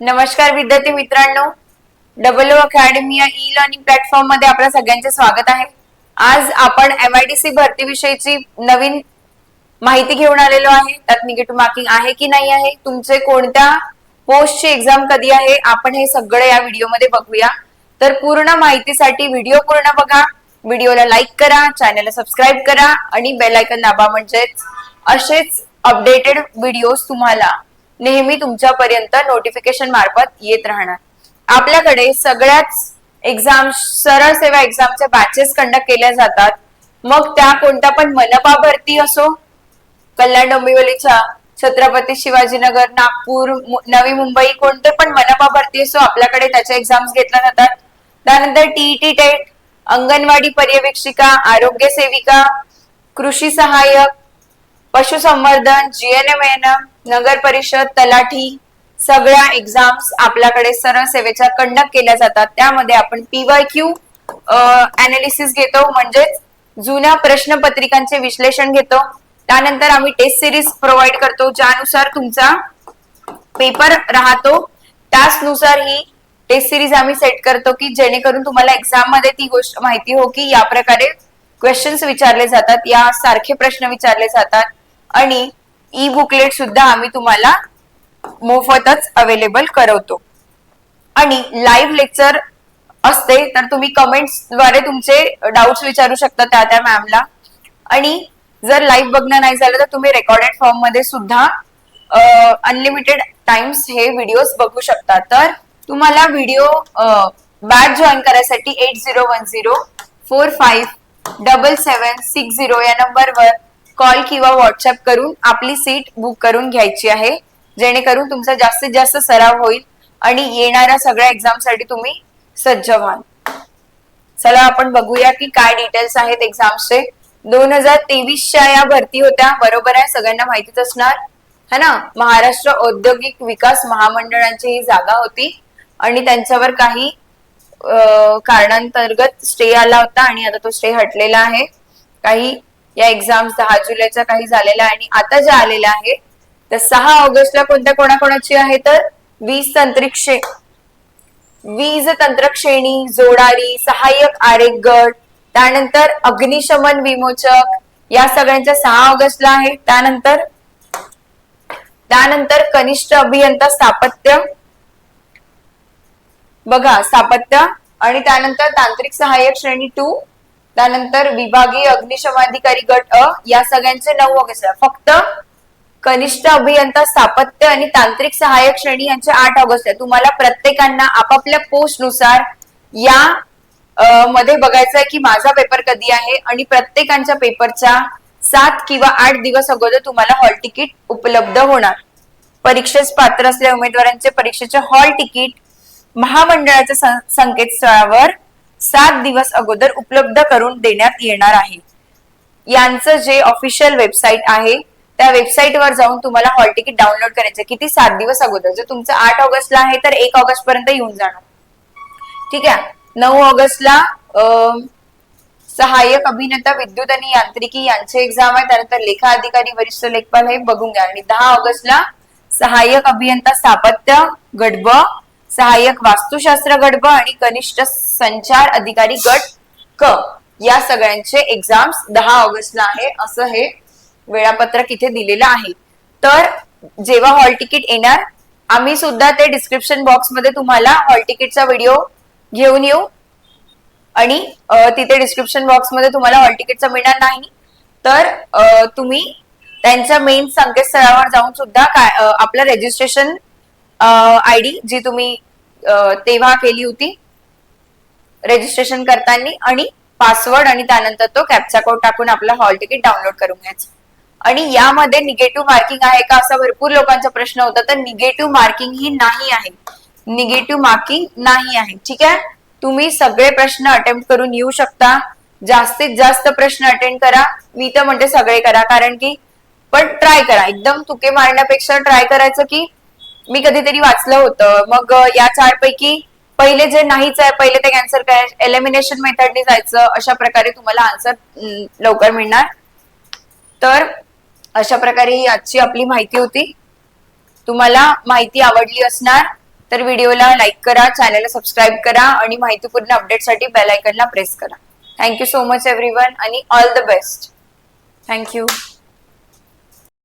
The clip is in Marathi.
नमस्कार विद्यार्थी मित्रांनो. डबल ओ अकॅडमी या ई लर्निंग प्लॅटफॉर्ममध्ये आपल्या सगळ्यांचे स्वागत आहे. आज आपण एम आय डी सी भरती विषयीची नवीन माहिती घेऊन आलेलो आहे. त्यात निगेटिव्ह मार्किंग आहे की नाही आहे? तुमचे कोणत्या पोस्टची एक्झाम कधी आहे? आपण हे सगळं या व्हिडिओमध्ये बघूया. तर पूर्ण माहितीसाठी व्हिडिओ पूर्ण बघा. व्हिडिओला लाईक करा चॅनलला सबस्क्राईब करा आणि बेल आयकन दाबा म्हणजेच असेच अपडेटेड व्हिडिओज तुम्हाला. नेहमी तुमच्यापर्यंत नोटिफिकेशन मार्फत येत राहणार. आपल्याकडे सगळ्याच एक्झाम सरळ सेवा एक्झामच्या बॅचेस कंडक्ट केल्या जातात. मग त्या कोणत्या पण मनपा भरती असो कल्याण डोंबिवलीच्या छत्रपती शिवाजीनगर नागपूर नवी मुंबई कोणते पण मनपा भरती असो आपल्याकडे त्याच्या एक्झाम्स घेतल्या जातात. त्यानंतर टीईटी टेट अंगणवाडी पर्यवेक्षिका आरोग्य सेविका कृषी सहाय्यक पशुसंवर्धन जीएनएमएनएम नगर परिषद तलाठी सगळ्या एक्झाम्स आपल्याकडे सरळ सेवेच्या कंडक्ट केल्या जातात. त्यामध्ये आपण पीवाय क्यू अनालिसिस घेतो. म्हणजेच जुन्या प्रश्नपत्रिकांचे विश्लेषण घेतो. त्यानंतर आम्ही टेस्ट सिरीज प्रोव्हाइड करतो ज्यानुसार तुमचा पेपर राहतो. त्याचनुसार ही टेस्ट सिरीज आम्ही सेट करतो की जेणेकरून तुम्हाला एक्झाममध्ये ती गोष्ट माहिती हो की या प्रकारे क्वेश्चन्स विचारले जातात या सारखे प्रश्न विचारले जातात. आणि ई बुकलेट सुद्धा आम्ही तुम्हाला मोफतच अवेलेबल करवतो. आणि लाईव्ह लेक्चर असते तर तुम्ही कमेंट्सद्वारे तुमचे डाऊट्स विचारू शकता त्या त्या मॅमला आणि जर लाईव्ह बघणं नाही झालं तर तुम्ही रेकॉर्डेड फॉर्ममध्ये सुद्धा अनलिमिटेड टाइम्स हे व्हिडिओज बघू शकता. तर तुम्हाला व्हिडिओ बॅच जॉईन करायसाठी eight zero one zero four five double seven six zero या नंबरवर कॉल किंवा व्हॉट्सअप करून आपली सीट बुक करून घ्यायची आहे. जेणेकरून तुमचा जास्तीत जास्त सराव होईल आणि येणाऱ्या सगळ्या एक्झामसाठी तुम्ही सज्ज व्हाल चला आपण बघूया की काय डिटेल्स आहेत एक्झामचे दोन हजार तेवीसच्या या भरती होत्या. बरोबर आहे सगळ्यांना माहितीच असणार. है ना? महाराष्ट्र औद्योगिक विकास महामंडळांची ही जागा होती. आणि त्यांच्यावर काही कारणांतर्गत स्टे आला होता आणि आता तो स्टे हटलेला आहे. काही या एक्झाम्स दहा जुलैच्या काही झालेल्या आणि आता ज्या आलेल्या आहे तर सहा ऑगस्टला कोणत्या कोणाकोणाची आहे तर? वीज तंत्रिक्षे. वीज तंत्रक्षेणी जोडारी सहाय्यक आरेख गट त्यानंतर अग्निशमन विमोचक या सगळ्यांच्या सहा ऑगस्टला आहे त्यानंतर त्यानंतर कनिष्ठ अभियंता स्थापत्य. बघा स्थापत्य आणि त्यानंतर तांत्रिक सहाय्यक श्रेणी टू त्यानंतर विभागीय अग्निशमाधिकारी गट अ या सगळ्यांचे नऊ ऑगस्ट फक्त कनिष्ठ अभियंता स्थापत्य आणि तांत्रिक सहाय्यक श्रेणी यांचे आठ ऑगस्ट आहे. तुम्हाला प्रत्येकांना आपापल्या पोस्टनुसार या मध्ये बघायचं आहे की माझा पेपर कधी आहे आणि प्रत्येकांच्या पेपरच्या सात किंवा आठ दिवस अगोदर तुम्हाला हॉल तिकीट उपलब्ध होणार. परीक्षेस पात्र असलेल्या उमेदवारांचे परीक्षेचे हॉल तिकीट महामंडळाच्या सं- संकेतस्थळावर सात दिवस अगोदर उपलब्ध करून देण्यात येणार आहे. यांचं जे ऑफिशियल वेबसाईट आहे त्या वेबसाईट वर जाऊन तुम्हाला हॉल तिकीट डाउनलोड करायचं किती सात दिवस अगोदर? जर तुमचं आठ ऑगस्टला आहे तर एक ऑगस्ट पर्यंत येऊन जाणार. ठीक आहे? नऊ ऑगस्टला अं, सहाय्यक अभिनेता विद्युत आणि यांत्रिकी यांचे एक्झाम आहे त्यानंतर लेखा अधिकारी वरिष्ठ लेखपाल हे बघून घ्या. आणि दहा ऑगस्टला सहाय्यक अभियंता स्थापत्य गट सहाय्यक वास्तुशास्त्र गट ब आणि कनिष्ठ संचार अधिकारी गट क. या सगळ्यांचे एक्झाम्स दहा ऑगस्टला आहे असं हे वेळापत्रक इथे दिलेलं आहे. तर जेव्हा हॉल तिकीट येणार आम्ही सुद्धा ते डिस्क्रिप्शन बॉक्समध्ये तुम्हाला हॉल तिकीटचा व्हिडिओ घेऊन येऊ. आणि तिथे डिस्क्रिप्शन बॉक्समध्ये तुम्हाला हॉल तिकीटचा मिळणार नाही. तर तुम्ही त्यांच्या मेन संकेतस्थळावर जाऊन सुद्धा काय आपलं रेजिस्ट्रेशन आय डी जी तुम्ही तेव्हा केली होती. रजिस्ट्रेशन करताना आणि पासवर्ड आणि त्यानंतर तो कॅप्चा कोड टाकून आपला हॉल तिकीट डाउनलोड करून घ्यायचं. आणि यामध्ये निगेटिव्ह मार्किंग आहे का असा भरपूर लोकांचा प्रश्न होता. तर निगेटिव्ह मार्किंग ही नाही आहे. निगेटिव्ह मार्किंग नाही आहे. ठीक आहे? तुम्ही सगळे प्रश्न अटेम्प्ट करून येऊ शकता. जास्तीत जास्त प्रश्न अटेंड करा. मी तर म्हणते सगळे करा. कारण की पण ट्राय करा. एकदम तुके मारण्यापेक्षा ट्राय करायचं की मी कधीतरी वाचलं होतं. मग या चार पैकी पहिले जे नाहीच आहे पहिले ते कॅन्सर काय? एलिमिनेशन मेथडने जायचं अशा प्रकारे तुम्हाला आन्सर लवकर मिळणार. तर अशा प्रकारे ही आजची आपली माहिती होती. तुम्हाला माहिती आवडली असणार तर व्हिडिओला लाईक करा चॅनलला सबस्क्राईब करा आणि माहितीपूर्ण अपडेटसाठी बेल आयकनला प्रेस करा. Thank you so much everyone आणि all the best thank you